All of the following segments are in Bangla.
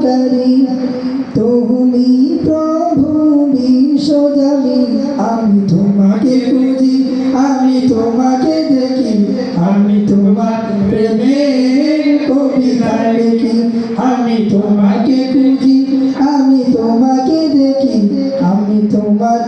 পালনকারী তুমি প্রভু বিশ্বজালি আমি তোমাকে খুঁজি, আমি তোমাকে দেখি, আমি তোমার প্রেমের কবিতা লিখি, আমি তোমাকে খুঁজি, আমি তোমাকে দেখি, আমি তোমার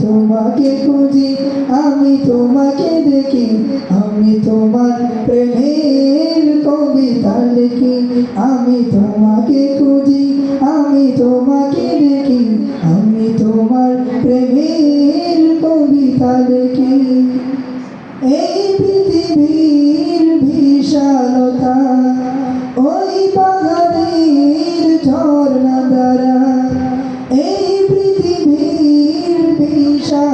তোমাকে খুঁজি, আমি তোমাকে দেখি, আমি তোমার প্রেমের কবিতা লিখি। আমি তোমাকে খুঁজি, আমি তোমাকে দেখি, আমি তোমার প্রেমের কবিতা লিখি। এই পৃথিবীর বিশালতা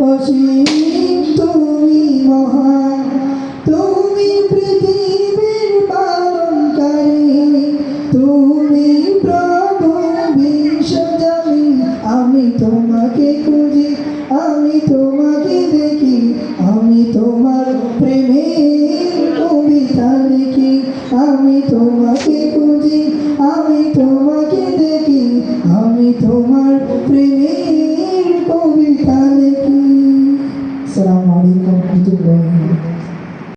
অসীম তুমি মহান, তুমি পৃথিবীর পালনকারী, তুমি প্রভু আমি তোমাকে খুঁজি, আমি তোমাকে দেখি, আমি তোমার